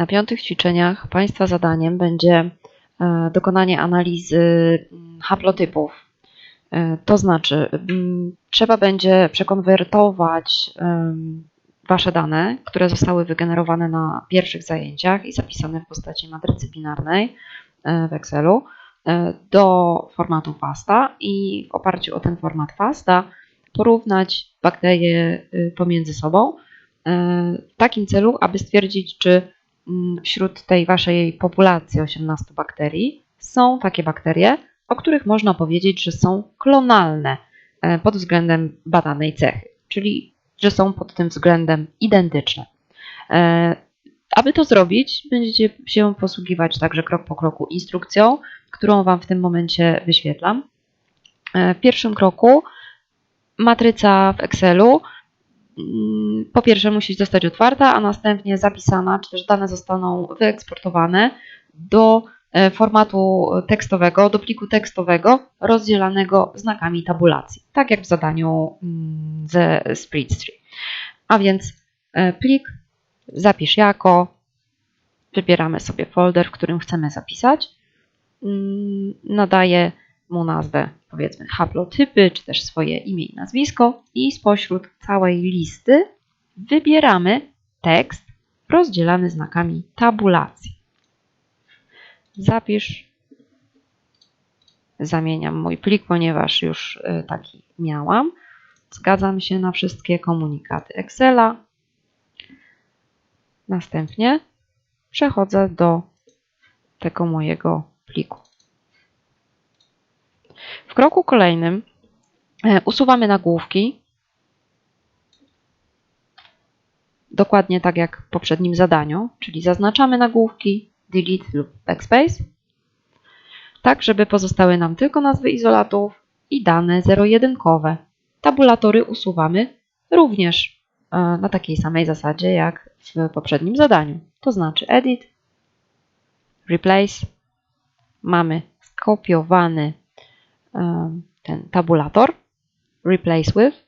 Na piątych ćwiczeniach Państwa zadaniem będzie e, dokonanie analizy mm, haplotypów. E, To znaczy, mm, trzeba będzie przekonwertować Wasze dane, które zostały wygenerowane na pierwszych zajęciach i zapisane w postaci matrycy binarnej e, w Excelu do formatu FASTA i w oparciu o ten format FASTA porównać bakterie y, pomiędzy sobą w takim celu, aby stwierdzić, czy wśród tej Waszej populacji 18 bakterii są takie bakterie, o których można powiedzieć, że są klonalne e, pod względem badanej cechy, czyli że są pod tym względem identyczne. E, Aby to zrobić, będziecie się posługiwać także krok po kroku instrukcją, którą Wam w tym momencie wyświetlam. E, W pierwszym kroku matryca w Excelu mm, po pierwsze musi zostać otwarta, a następnie zapisana, czy też dane zostaną wyeksportowane do e, formatu tekstowego, do pliku tekstowego rozdzielanego znakami tabulacji, tak jak w zadaniu mm, ze Spreadsheet. A więc e, plik zapisz jako, wybieramy sobie folder, w którym chcemy zapisać, Mm, nadaję mu nazwę, powiedzmy haplotypy, czy też swoje imię i nazwisko i spośród całej listy wybieramy tekst rozdzielany znakami tabulacji. Zapisz. Zamieniam mój plik, ponieważ już y, taki miałam. Zgadzam się na wszystkie komunikaty Excela. Następnie przechodzę do tego mojego pliku. W kroku kolejnym e, usuwamy nagłówki, dokładnie tak jak w poprzednim zadaniu, czyli zaznaczamy nagłówki, delete lub backspace, tak żeby pozostały nam tylko nazwy izolatów i dane zero-jedynkowe. Tabulatory usuwamy również e, na takiej samej zasadzie jak w poprzednim zadaniu, to znaczy edit, replace, mamy skopiowany ten tabulator, replace with,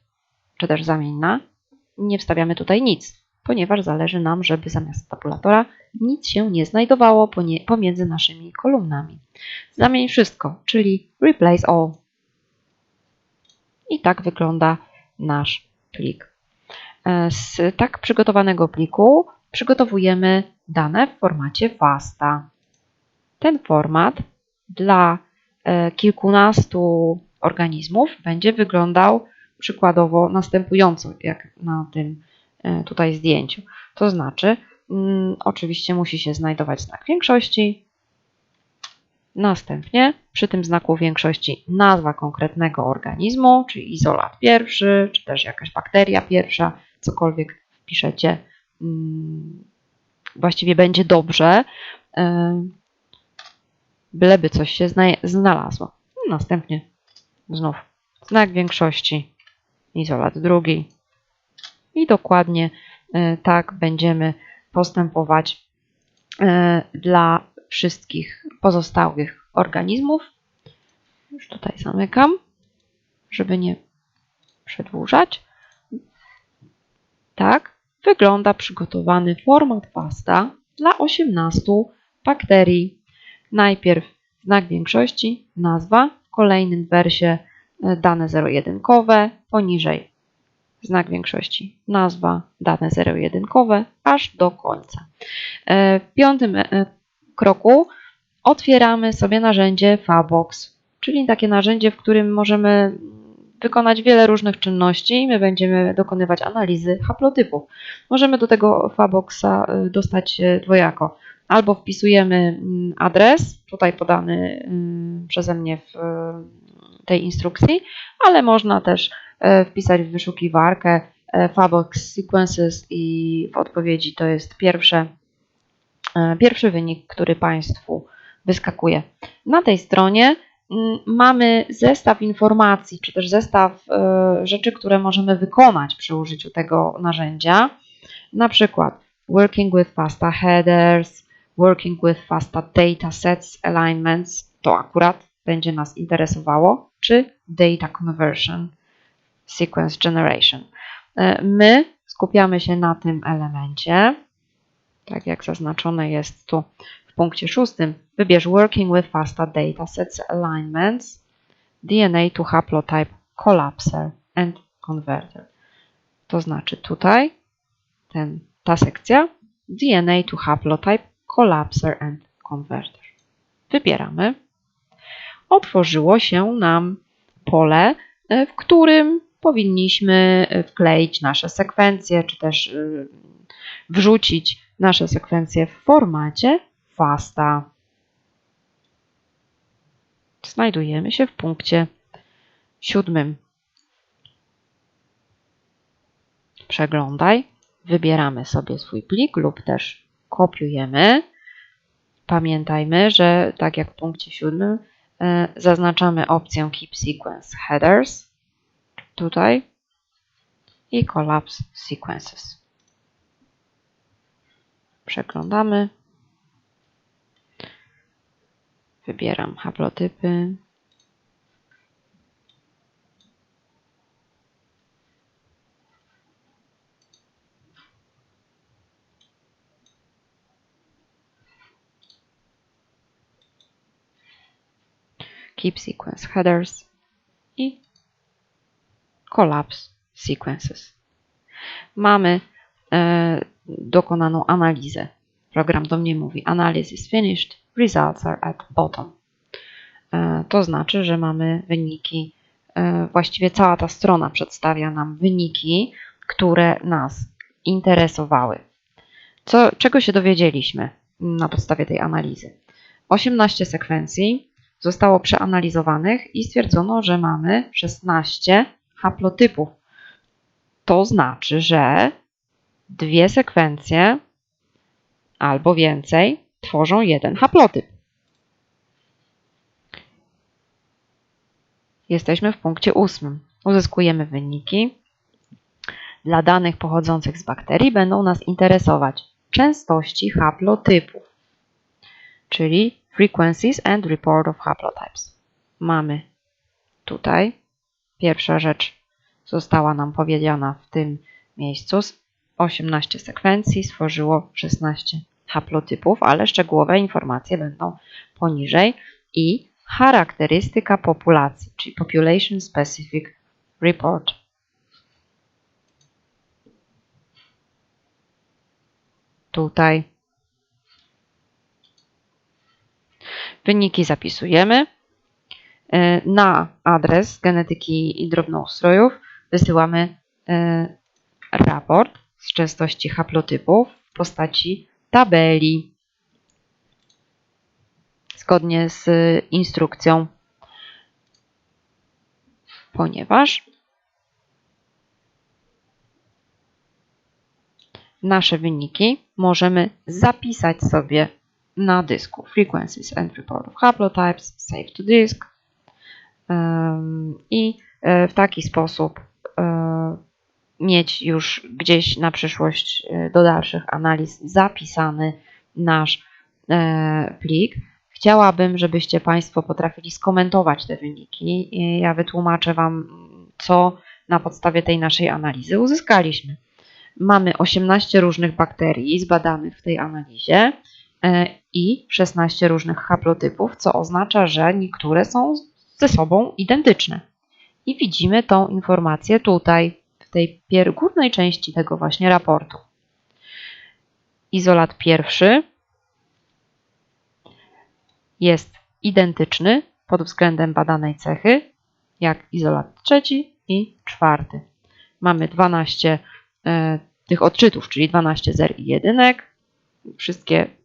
czy też zamień na. Nie wstawiamy tutaj nic, ponieważ zależy nam, żeby zamiast tabulatora nic się nie znajdowało pomiędzy naszymi kolumnami. Zamień wszystko, czyli replace all. I tak wygląda nasz plik. E, Z tak przygotowanego pliku przygotowujemy dane w formacie FASTA. Ten format dla kilkunastu organizmów będzie wyglądał przykładowo następująco, jak na tym e, tutaj zdjęciu. To znaczy, mm, oczywiście musi się znajdować znak większości. Następnie przy tym znaku większości nazwa konkretnego organizmu, czyli izolat pierwszy, czy też jakaś bakteria pierwsza, cokolwiek wpiszecie, mm, właściwie będzie dobrze. E, byleby coś się zna- znalazło. Następnie znów znak większości, izolat drugi. I dokładnie e, tak będziemy postępować e, dla wszystkich pozostałych organizmów. Już tutaj zamykam, żeby nie przedłużać. Tak wygląda przygotowany format pasta dla 18 bakterii najpierw znak większości, nazwa, w kolejnym wersie e, dane zero-jedynkowe, poniżej znak większości, nazwa, dane zero-jedynkowe, aż do końca. E, W piątym e, kroku otwieramy sobie narzędzie Fabox, czyli takie narzędzie, w którym możemy wykonać wiele różnych czynności. My będziemy dokonywać analizy haplotypów. Możemy do tego Faboxa dostać dwojako albo wpisujemy mm, adres, tutaj podany mm, przeze mnie w e, tej instrukcji, ale można też e, wpisać w wyszukiwarkę e, Fabox Sequences i w odpowiedzi to jest pierwsze, e, pierwszy wynik, który Państwu wyskakuje. Na tej stronie mm, mamy zestaw informacji, czy też zestaw rzeczy, które możemy wykonać przy użyciu tego narzędzia. Na przykład working with FASTA headers, working with FASTA datasets alignments, to akurat będzie nas interesowało, czy data conversion, sequence generation. E, My skupiamy się na tym elemencie. tak jak zaznaczone jest tu w punkcie szóstym, wybierz Working with FASTA Datasets Alignments, DNA to Haplotype Collapser and Converter. To znaczy tutaj ten, ta sekcja DNA to Haplotype Collapser and Converter. Wybieramy. Otworzyło się nam pole, e, w którym powinniśmy e, wkleić nasze sekwencje, czy też e, wrzucić nasze sekwencje w formacie FASTA. Znajdujemy się w punkcie siódmym. Przeglądaj, wybieramy sobie swój plik lub też kopiujemy. Pamiętajmy, że tak jak w punkcie siódmym e, zaznaczamy opcję Keep Sequence Headers tutaj i Collapse Sequences. Przeglądamy. Wybieram haplotypy. Keep Sequence Headers i Collapse Sequences. Mamy e, dokonaną analizę. Program do mnie mówi Analysis finished, results are at bottom. E, to znaczy, że mamy wyniki, e, właściwie cała ta strona przedstawia nam wyniki, które nas interesowały. Co, czego się dowiedzieliśmy na podstawie tej analizy? 18 sekwencji zostało przeanalizowanych i stwierdzono, że mamy 16 haplotypów. To znaczy, że dwie sekwencje albo więcej tworzą jeden haplotyp. Jesteśmy w punkcie ósmym. Uzyskujemy wyniki. Dla danych pochodzących z bakterii będą nas interesować częstości haplotypów, czyli frequencies and report of haplotypes. Mamy tutaj pierwsza rzecz została nam powiedziana w tym miejscu. 18 sekwencji stworzyło 16 haplotypów, ale szczegółowe informacje będą poniżej i charakterystyka populacji, czyli Population Specific Report. Tutaj wyniki zapisujemy. E, na adres genetyki i drobnoustrojów wysyłamy e, raport z częstości haplotypów w postaci tabeli zgodnie z instrukcją, ponieważ nasze wyniki możemy zapisać sobie na dysku. Frequencies and report of haplotypes, save to disk i e, w taki sposób e, mieć już gdzieś na przyszłość e, do dalszych analiz zapisany nasz plik. Chciałabym, żebyście Państwo potrafili skomentować te wyniki. Ja wytłumaczę Wam, co na podstawie tej naszej analizy uzyskaliśmy. Mamy 18 różnych bakterii zbadanych w tej analizie i 16 różnych haplotypów, co oznacza, że niektóre są ze sobą identyczne. I widzimy tą informację tutaj, w tej górnej części tego właśnie raportu. Izolat pierwszy jest identyczny pod względem badanej cechy, jak izolat trzeci i czwarty. Mamy 12 e, tych odczytów, czyli 12 zer i jedynek. Wszystkie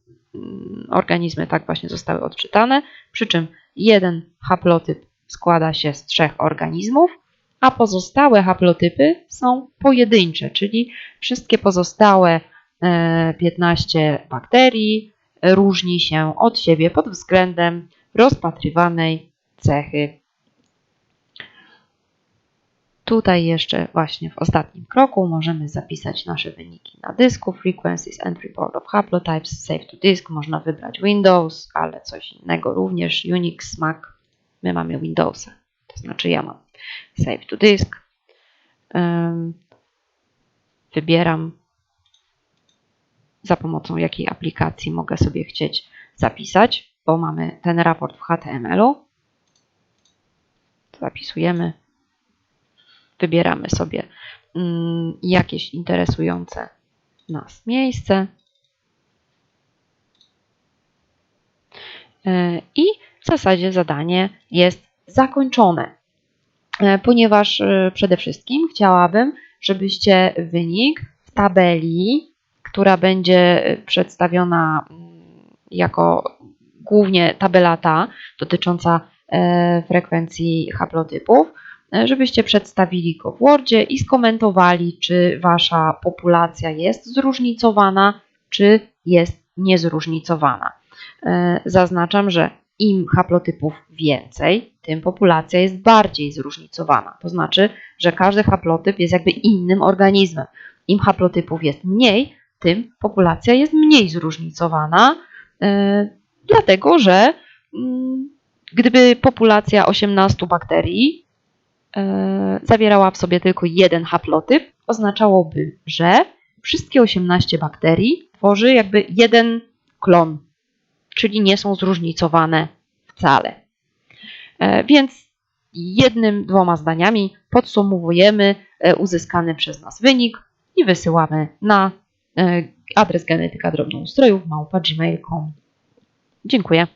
organizmy tak właśnie zostały odczytane, przy czym jeden haplotyp składa się z trzech organizmów, a pozostałe haplotypy są pojedyncze, czyli wszystkie pozostałe 15 e, bakterii różni się od siebie pod względem rozpatrywanej cechy. Tutaj jeszcze właśnie w ostatnim kroku możemy zapisać nasze wyniki na dysku, frequencies and report of haplotypes, save to disk, można wybrać Windows, ale coś innego również, Unix, Mac, My mamy Windowsa, to znaczy ja mam Save to Disk. Wybieram za pomocą jakiej aplikacji mogę sobie chcieć zapisać, bo mamy ten raport w HTML-u. Zapisujemy, wybieramy sobie mm, jakieś interesujące nas miejsce. E, I w zasadzie zadanie jest zakończone, E, ponieważ e, przede wszystkim chciałabym, żebyście wynik w tabeli, która będzie przedstawiona mm, jako głównie tabela ta dotycząca frekwencji haplotypów, żebyście przedstawili go w Wordzie i skomentowali, czy wasza populacja jest zróżnicowana, czy jest niezróżnicowana. E, Zaznaczam, że im haplotypów więcej, tym populacja jest bardziej zróżnicowana. To znaczy, że każdy haplotyp jest jakby innym organizmem. Im haplotypów jest mniej, tym populacja jest mniej zróżnicowana, e, dlatego że mm, gdyby populacja 18 bakterii e, zawierała w sobie tylko jeden haplotyp, oznaczałoby, że wszystkie 18 bakterii tworzy jakby jeden klon, czyli nie są zróżnicowane wcale. E, Więc jednym, dwoma zdaniami podsumowujemy e, uzyskany przez nas wynik i wysyłamy na e, adres genetyka drobnoustrojów małpa gmail.com. Dziękuję.